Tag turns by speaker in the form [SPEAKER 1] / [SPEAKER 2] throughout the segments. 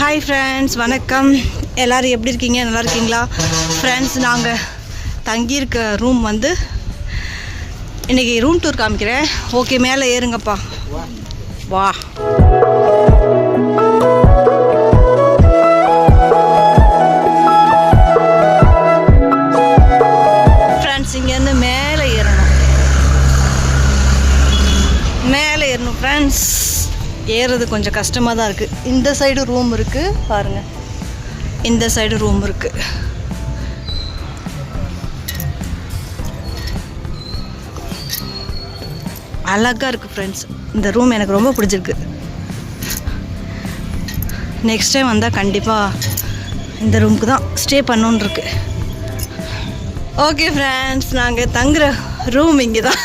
[SPEAKER 1] hi friends வணக்கம் எல்லோரும் எப்படி இருக்கீங்க நல்லா இருக்கீங்களா ஃப்ரெண்ட்ஸ் நாங்கள் தங்கியிருக்க ரூம் வந்து இன்றைக்கி ரூம் டூர் காமிக்கிறேன் ஓகே மேலே ஏறுங்கப்பா வா கொஞ்சம் கஷ்டமாக தான் இருக்குது இந்த சைடு ரூம் இருக்குது பாருங்கள் இந்த சைடு ரூம் இருக்குது அழகாக இருக்குது ஃப்ரெண்ட்ஸ் இந்த ரூம் எனக்கு ரொம்ப பிடிச்சிருக்கு நெக்ஸ்ட் டைம் வந்தால் கண்டிப்பாக இந்த ரூமுக்கு தான் ஸ்டே பண்ணுன்ருக்கு ஓகே ஃப்ரெண்ட்ஸ் நாங்கள் தங்குற ரூம் இங்கே தான்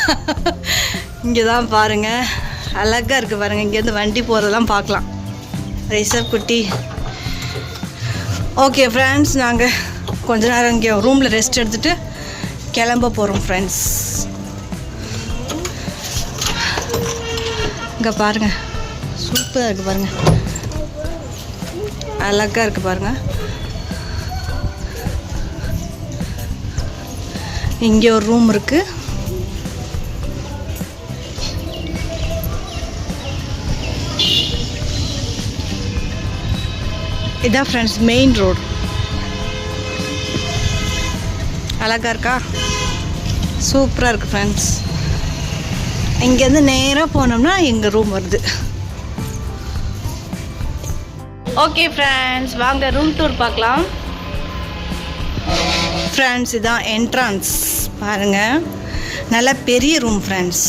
[SPEAKER 1] இங்கே தான் பாருங்கள் அழகாக இருக்குது பாருங்கள் இங்கேருந்து வண்டி போகிறதெல்லாம் பார்க்கலாம் ரைசர் குட்டி ஓகே ஃப்ரெண்ட்ஸ் நாங்கள் கொஞ்ச நேரம் இங்கே ரூமில் ரெஸ்ட் எடுத்துகிட்டு கிளம்ப போகிறோம் ஃப்ரெண்ட்ஸ் இங்கே பாருங்கள் சூப்பராக இருக்குது பாருங்கள் அழகாக இருக்குது பாருங்கள் இங்கே ஒரு ரூம் இருக்குது இதான் ஃப்ரெண்ட்ஸ் மெயின் ரோடு அழகாக இருக்கா சூப்பராக இருக்குது ஃப்ரெண்ட்ஸ் இங்கேருந்து நேராக போனோம்னா எங்கள் ரூம் வருது ஓகே ஃப்ரெண்ட்ஸ் வாங்க ரூம் டூர் பார்க்கலாம் ஃப்ரெண்ட்ஸ் இதான் என்ட்ரன்ஸ் பாருங்கள் நல்ல பெரிய ரூம் ஃப்ரெண்ட்ஸ்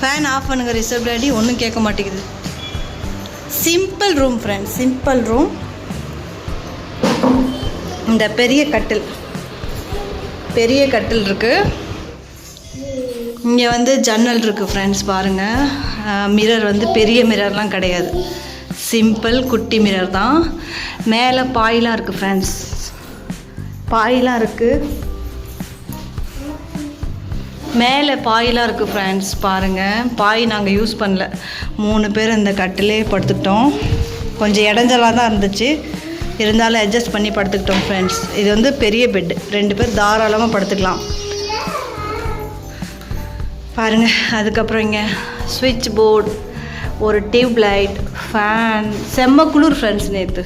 [SPEAKER 1] ஃபேன் ஆஃப் பண்ணுங்க ரிசர்வ் டேடி ஒன்றும் கேட்க மாட்டேங்குது simple room friends simple room இந்த பெரிய கட்டில் பெரிய கட்டில் இருக்குது இங்கே வந்து ஜன்னல் இருக்குது ஃப்ரெண்ட்ஸ் பாருங்கள் மிரர் வந்து பெரிய மிரர்லாம் கிடையாது சிம்பிள் குட்டி மிரர் தான் மேலே பாயிலாம் இருக்குது ஃப்ரெண்ட்ஸ் பாயிலாம் இருக்குது மேலே பாயெலாம் இருக்குது ஃப்ரெண்ட்ஸ் பாருங்கள் பாய் நாங்கள் யூஸ் பண்ணல மூணு பேர் இந்த கட்டிலே படுத்துக்கிட்டோம் கொஞ்சம் இடைஞ்சலாக தான் இருந்துச்சு இருந்தாலும் அட்ஜஸ்ட் பண்ணி படுத்துக்கிட்டோம் ஃப்ரெண்ட்ஸ் இது வந்து பெரிய பெட்டு ரெண்டு பேர் தாராளமாக படுத்துக்கலாம் பாருங்கள் அதுக்கப்புறம் இங்கே ஸ்விட்ச் போர்டு ஒரு டியூப் லைட் ஃபேன் செம்ம குளிர் ஃப்ரெண்ட்ஸ் நேற்று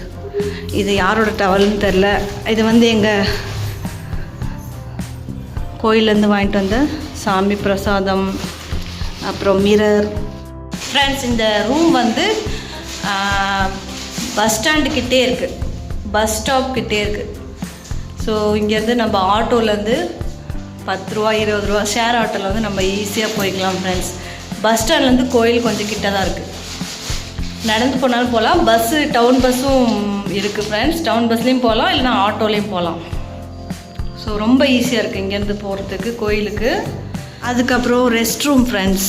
[SPEAKER 1] இது யாரோட டவல்னு தெரில இது வந்து எங்கள் கோயிலேருந்து வாங்கிட்டு வந்த சாமி பிரசாதம் அப்புறம் மிரர் ஃப்ரெண்ட்ஸ் இந்த ரூம் வந்து பஸ் ஸ்டாண்டுக்கிட்டே இருக்குது பஸ் ஸ்டாப் கிட்டே இருக்குது ஸோ இங்கேருந்து நம்ம ஆட்டோலேருந்து பத்து ரூபா இருபது ரூபா ஷேர் ஆட்டோவில் வந்து நம்ம ஈஸியாக போய்க்கலாம் ஃப்ரெண்ட்ஸ் பஸ் ஸ்டாண்ட்லேருந்து கோயில் கொஞ்சம் கிட்ட தான் இருக்குது நடந்து போனாலும் போகலாம் பஸ்ஸு டவுன் பஸ்ஸும் இருக்குது ஃப்ரெண்ட்ஸ் டவுன் பஸ்லேயும் போகலாம் இல்லைனா ஆட்டோலேயும் போகலாம் ஸோ ரொம்ப ஈஸியாக இருக்குது இங்கேருந்து போகிறதுக்கு கோயிலுக்கு அதுக்கப்புறம் ரெஸ்ட் ரூம் ஃப்ரெண்ட்ஸ்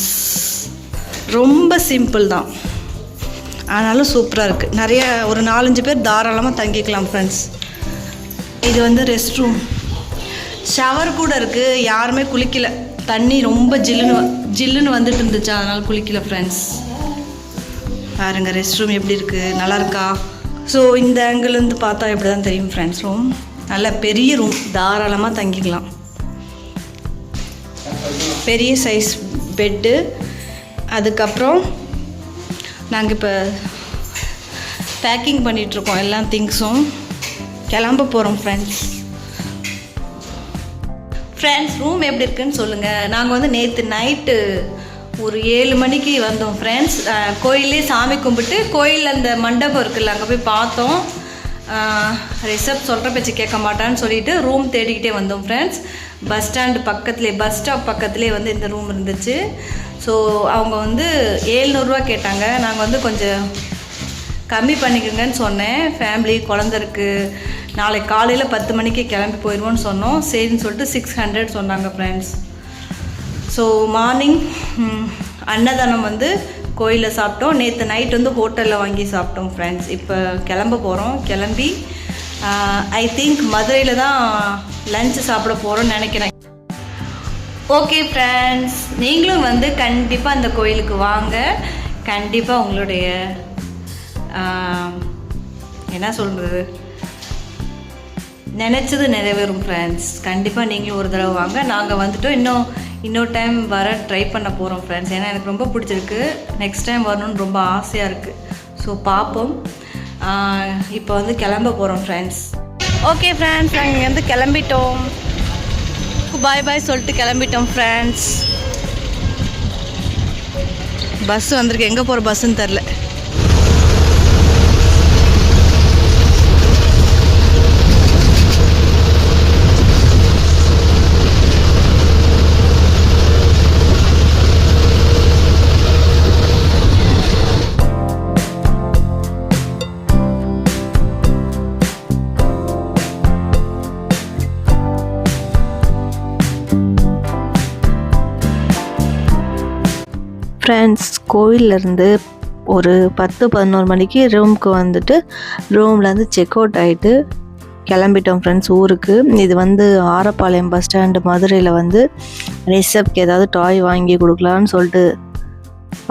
[SPEAKER 1] ரொம்ப சிம்பிள் தான் ஆனாலும் சூப்பராக இருக்குது நிறைய ஒரு நாலஞ்சு பேர் தாராளமாக தங்கிக்கலாம் ஃப்ரெண்ட்ஸ் இது வந்து ரெஸ்ட் ரூம் ஷவர் கூட இருக்குது யாருமே குளிக்கல தண்ணி ரொம்ப ஜில்லுன்னு ஜில்லுன்னு வந்துட்டு இருந்துச்சு அதனால் குளிக்கல ஃப்ரெண்ட்ஸ் பாருங்கள் ரெஸ்ட் ரூம் எப்படி இருக்குது நல்லா இருக்கா ஸோ இந்த வந்து பார்த்தா எப்படி தான் தெரியும் ஃப்ரெண்ட்ஸ் ரூம் நல்ல பெரிய ரூம் தாராளமாக தங்கிக்கலாம் பெரிய சைஸ் பெட்டு அதுக்கப்புறம் நாங்கள் இப்போ பேக்கிங் பண்ணிகிட்ருக்கோம் எல்லா திங்ஸும் கிளம்ப போகிறோம் ஃப்ரெண்ட்ஸ் ஃப்ரெண்ட்ஸ் ரூம் எப்படி இருக்குன்னு சொல்லுங்கள் நாங்கள் வந்து நேற்று நைட்டு ஒரு ஏழு மணிக்கு வந்தோம் ஃப்ரெண்ட்ஸ் கோயிலே சாமி கும்பிட்டு கோயில் அந்த மண்டபம் இருக்குல்ல அங்கே போய் பார்த்தோம் ரிசப்ட் சொல்கிற பேச்சு கேட்க மாட்டான்னு சொல்லிட்டு ரூம் தேடிக்கிட்டே வந்தோம் ஃப்ரெண்ட்ஸ் பஸ் ஸ்டாண்டு பக்கத்துலேயே பஸ் ஸ்டாப் பக்கத்துலேயே வந்து இந்த ரூம் இருந்துச்சு ஸோ அவங்க வந்து ஏழ்நூறுரூவா கேட்டாங்க நாங்கள் வந்து கொஞ்சம் கம்மி பண்ணிக்கோங்கன்னு சொன்னேன் ஃபேமிலி குழந்த இருக்குது நாளைக்கு காலையில் பத்து மணிக்கு கிளம்பி போயிடுவோன்னு சொன்னோம் சரின்னு சொல்லிட்டு சிக்ஸ் ஹண்ட்ரட் சொன்னாங்க ஃப்ரெண்ட்ஸ் ஸோ மார்னிங் அன்னதானம் வந்து கோயிலில் சாப்பிட்டோம் நேற்று நைட் வந்து ஹோட்டலில் வாங்கி சாப்பிட்டோம் ஃப்ரெண்ட்ஸ் இப்போ கிளம்ப போகிறோம் கிளம்பி ஐ திங்க் மதுரையில் தான் லஞ்சு சாப்பிட போகிறோம்னு நினைக்கிறேன் ஓகே ஃப்ரெண்ட்ஸ் நீங்களும் வந்து கண்டிப்பாக அந்த கோயிலுக்கு வாங்க கண்டிப்பாக உங்களுடைய என்ன சொல்கிறது நினச்சது நிறைவேறும் ஃப்ரெண்ட்ஸ் கண்டிப்பாக நீங்களும் ஒரு தடவை வாங்க நாங்கள் வந்துட்டோம் இன்னும் இன்னொரு டைம் வர ட்ரை பண்ண போகிறோம் ஃப்ரெண்ட்ஸ் ஏன்னா எனக்கு ரொம்ப பிடிச்சிருக்கு நெக்ஸ்ட் டைம் வரணும்னு ரொம்ப ஆசையாக இருக்குது ஸோ பார்ப்போம் இப்போ வந்து கிளம்ப போகிறோம் ஃப்ரெண்ட்ஸ் ஓகே ஃப்ரெண்ட்ஸ் நாங்கள் இங்கேருந்து கிளம்பிட்டோம் பாய் பாய் சொல்லிட்டு கிளம்பிட்டோம் ஃப்ரெண்ட்ஸ் பஸ் வந்திருக்கு எங்கே போகிற பஸ்ஸுன்னு தெரில
[SPEAKER 2] ஃப்ரெண்ட்ஸ் கோவிலேருந்து ஒரு பத்து பதினோரு மணிக்கு ரூமுக்கு வந்துட்டு ரூம்லேருந்து செக் அவுட் ஆகிட்டு கிளம்பிட்டோம் ஃப்ரெண்ட்ஸ் ஊருக்கு இது வந்து ஆரப்பாளையம் பஸ் ஸ்டாண்டு மதுரையில் வந்து ரிஷப்க்கு ஏதாவது டாய் வாங்கி கொடுக்கலான்னு சொல்லிட்டு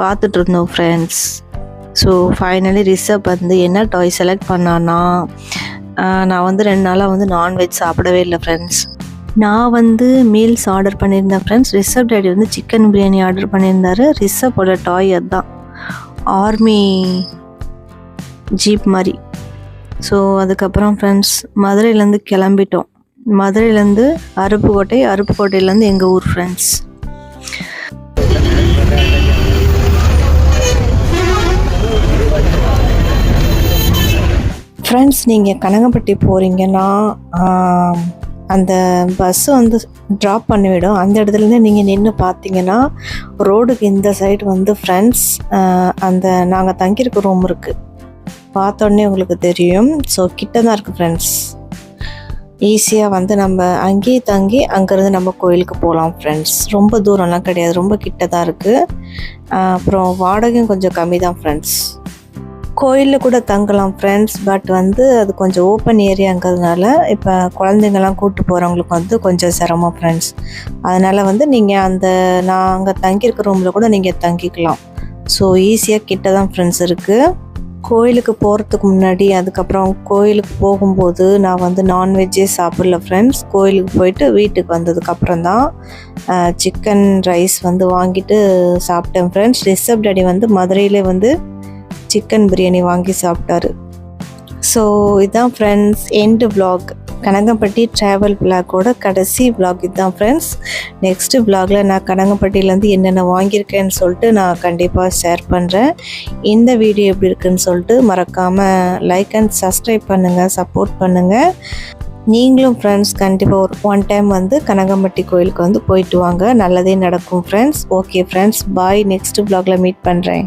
[SPEAKER 2] பார்த்துட்டு இருந்தோம் ஃப்ரெண்ட்ஸ் ஸோ ஃபைனலி ரிஷப் வந்து என்ன டாய் செலக்ட் பண்ணான்னா நான் வந்து ரெண்டு நாளாக வந்து நான்வெஜ் சாப்பிடவே இல்லை ஃப்ரெண்ட்ஸ் நான் வந்து மீல்ஸ் ஆர்டர் பண்ணியிருந்தேன் ஃப்ரெண்ட்ஸ் ரிஷப் டேடி வந்து சிக்கன் பிரியாணி ஆர்டர் பண்ணியிருந்தாரு ரிஷப்போட டாய் அதுதான் ஆர்மி ஜீப் மாதிரி ஸோ அதுக்கப்புறம் ஃப்ரெண்ட்ஸ் மதுரையிலேருந்து கிளம்பிட்டோம் மதுரையிலேருந்து அருப்புக்கோட்டை அருப்புக்கோட்டையிலேருந்து எங்கள் ஊர் ஃப்ரெண்ட்ஸ் ஃப்ரெண்ட்ஸ் நீங்கள் கனகப்பட்டி போகிறீங்கன்னா அந்த பஸ்ஸு வந்து ட்ராப் பண்ணிவிடும் அந்த இடத்துலேருந்து நீங்கள் நின்று பார்த்தீங்கன்னா ரோடுக்கு இந்த சைடு வந்து ஃப்ரெண்ட்ஸ் அந்த நாங்கள் தங்கியிருக்க ரூம் இருக்குது பார்த்தோன்னே உங்களுக்கு தெரியும் ஸோ கிட்ட தான் இருக்குது ஃப்ரெண்ட்ஸ் ஈஸியாக வந்து நம்ம அங்கேயே தங்கி அங்கேருந்து நம்ம கோயிலுக்கு போகலாம் ஃப்ரெண்ட்ஸ் ரொம்ப தூரம்லாம் கிடையாது ரொம்ப கிட்ட தான் இருக்குது அப்புறம் வாடகையும் கொஞ்சம் கம்மி தான் ஃப்ரெண்ட்ஸ் கோயிலில் கூட தங்கலாம் ஃப்ரெண்ட்ஸ் பட் வந்து அது கொஞ்சம் ஓப்பன் ஏரியாங்கிறதுனால இப்போ குழந்தைங்கள்லாம் கூப்பிட்டு போகிறவங்களுக்கு வந்து கொஞ்சம் சிரமம் ஃப்ரெண்ட்ஸ் அதனால் வந்து நீங்கள் அந்த நாங்கள் தங்கியிருக்க ரூமில் கூட நீங்கள் தங்கிக்கலாம் ஸோ ஈஸியாக கிட்ட தான் ஃப்ரெண்ட்ஸ் இருக்குது கோயிலுக்கு போகிறதுக்கு முன்னாடி அதுக்கப்புறம் கோயிலுக்கு போகும்போது நான் வந்து நான்வெஜ்ஜே சாப்பிடல ஃப்ரெண்ட்ஸ் கோயிலுக்கு போயிட்டு வீட்டுக்கு வந்ததுக்கப்புறம் தான் சிக்கன் ரைஸ் வந்து வாங்கிட்டு சாப்பிட்டேன் ஃப்ரெண்ட்ஸ் ரிஷப் டேடி வந்து மதுரையிலே வந்து சிக்கன் பிரியாணி வாங்கி சாப்பிட்டாரு ஸோ இதுதான் friends end vlog Kanagampatti travel விலாகோட கடைசி பிளாக் இதுதான் ஃப்ரெண்ட்ஸ் நெக்ஸ்ட் பிளாகில் நான் கனகம்பட்டியிலேருந்து என்னென்ன வாங்கியிருக்கேன்னு சொல்லிட்டு நான் கண்டிப்பாக ஷேர் பண்ணுறேன் இந்த வீடியோ எப்படி இருக்குன்னு சொல்லிட்டு மறக்காமல் லைக் அண்ட் சப்ஸ்கிரைப் பண்ணுங்கள் சப்போர்ட் பண்ணுங்கள் நீங்களும் ஃப்ரெண்ட்ஸ் கண்டிப்பாக ஒரு ஒன் டைம் வந்து கனகம்பட்டி கோயிலுக்கு வந்து போயிட்டு வாங்க நல்லதே நடக்கும் friends okay friends bye next பிளாகில் மீட் பண்ணுறேன்